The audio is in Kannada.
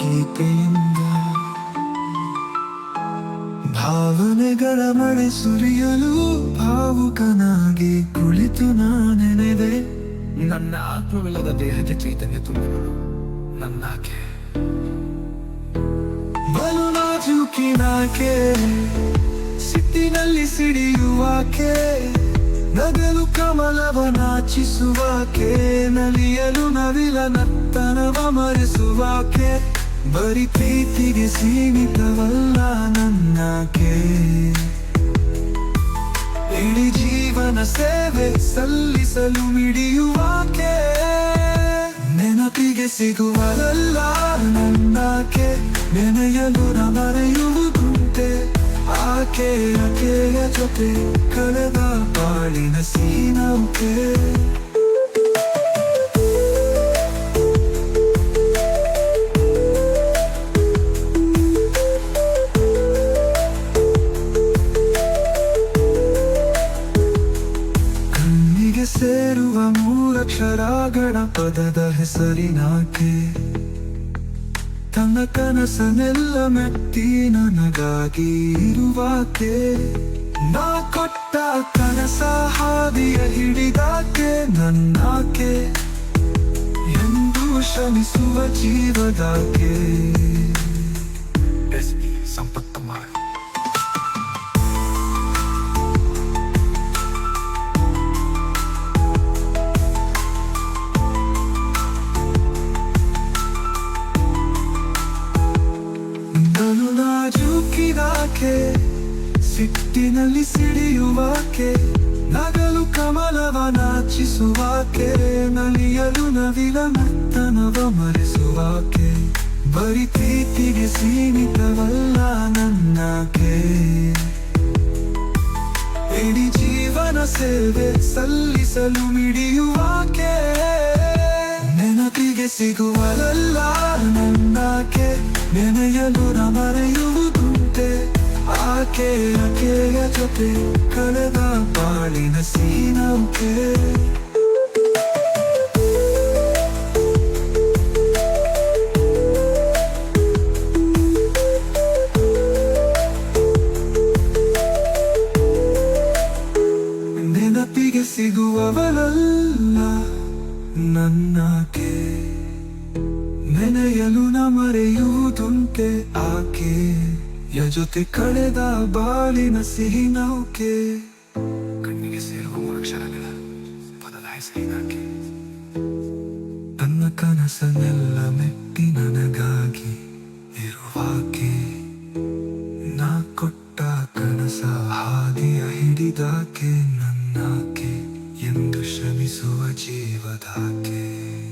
ಗೀತೆಯಿಂದ ಭಾವನೆಗಳ ಮಳೆ ಸುರಿಯಲು ಭಾವುಕನಾಗಿ ಕುಳಿತು ನಾನೆನೆದೆ. ನನ್ನ ಆತ್ಮವಿಲ್ಲದ ದೇಹದ ಚೈತನ್ಯ ತುಂಬಿರುಳು ನನ್ನಾಕೆ ಬಲು ನಾಜೂಕಿನಾಕೆ ಸಿಟ್ಟಿನಲ್ಲಿ ಸಿಡಿಯುವಾಕೆ. ನಗಲು ನಾಚಿಸುವಾಕೆ ನಲಿಯಲು ನವಿಲ ನರ್ತನವ ಮರೆಸುವಾಕೆ, ಬರಿ ಪ್ರೀತಿಗೆ ಸೀಮಿತವಲ್ಲ ನನ್ನಾಕೆ. ಇಡೀ ಜೀವನ ಸೇವೆ ಸಲ್ಲಿಸಲು ಮಿಡಿಯುವಾಕೆ, ನೆನಪಿಗೆ ಸಿಗುವಲ್ಲ ನನ್ನಾಕೆ. ನೆನೆಯಲು ನ ಮರೆಯುವುದುಂಟೆ ಆಕೆ ಆಕೆಯ ಜೊತೆ ಕಳೆದ ಬಾಳಿನ ಸೀನೌಕೆ ಕಣ್ಣಿಗೆ ಸೇರುವ ಮೂಲಕ್ಷರಗಳ ಪದದ ಹೆಸರಿನಾಕೆ ತನ್ನ ಕನಸನೆಲ್ಲ ಮೆಟ್ಟಿ ನನಗಾಗಿ ಇರುವಾಕೆ. ನಾ ಕೊಟ್ಟ ಕನಸ ಹಾದಿಯ ಹಿಡಿದಾಕೆ ನನ್ನಾಕೆ. ಎಂದು ಶ್ರಮಿಸುವ ಜೀವದಾಕೆ. ಸಂಪತ್ತು ಪಿ ನಾಜೂಕಿದಾಕೆ ಸಿಟ್ಟಿನಲ್ಲಿ ಸಿಡಿಯುವಾಕೆ ನಗಲು ಕಮಲವ ನಾಚಿಸುವಾಕೆ ನಲಿಯಲು ನವಿಲ ನರ್ತನವ ಮರೆಸುವಾಕೆ ಬರಿ ಪ್ರೀತಿಗೆ ಸೀಮಿತವಲ್ಲ ನನ್ನಾಕೆ. ಇಡೀ ಜೀವನ ಸೇವೆ ಸಲ್ಲಿಸಲು ಮಿಡಿಯುವಾಕೆ, ನೆನಪಿಗೆ ಸಿಗುವಲ್ಲ ಜೊತೆ ಕಳೆದ ಬಾಳಿನ ಸೀನಂತೆ. ನೆನಪಿಗೆ ಸಿಗುವವಳಲ್ಲ ನನ್ನಕೆ. ನೆನೆಯಲು ನ ಮರೆಯುವುದುಂಟೆ ಆಕೆ. ಯ ಜೊತೆ ಕಳೆದ ಬಾಲಿನ ಸಿಹಿ ನೌಕೆ. ಕಣ್ಣಿಗೆ ಸೇರುವ ಮೂರಕ್ಷರಗಳ ಬದಲಾಯಿಸಿದಾಕೆ ತನ್ನ ಕನಸನೆಲ್ಲ ಮೆಟ್ಟಿ ನನಗಾಗಿ ಇರುವಾಕೆ ನಾ ಕೊಟ್ಟ ಕನಸ ಹಾದಿಯ ಹಿಡಿದಾಕೆ ನನ್ನಾಕೆ ಎಂದು ಶ್ರಮಿಸುವ ಜೀವದಾಕೆ.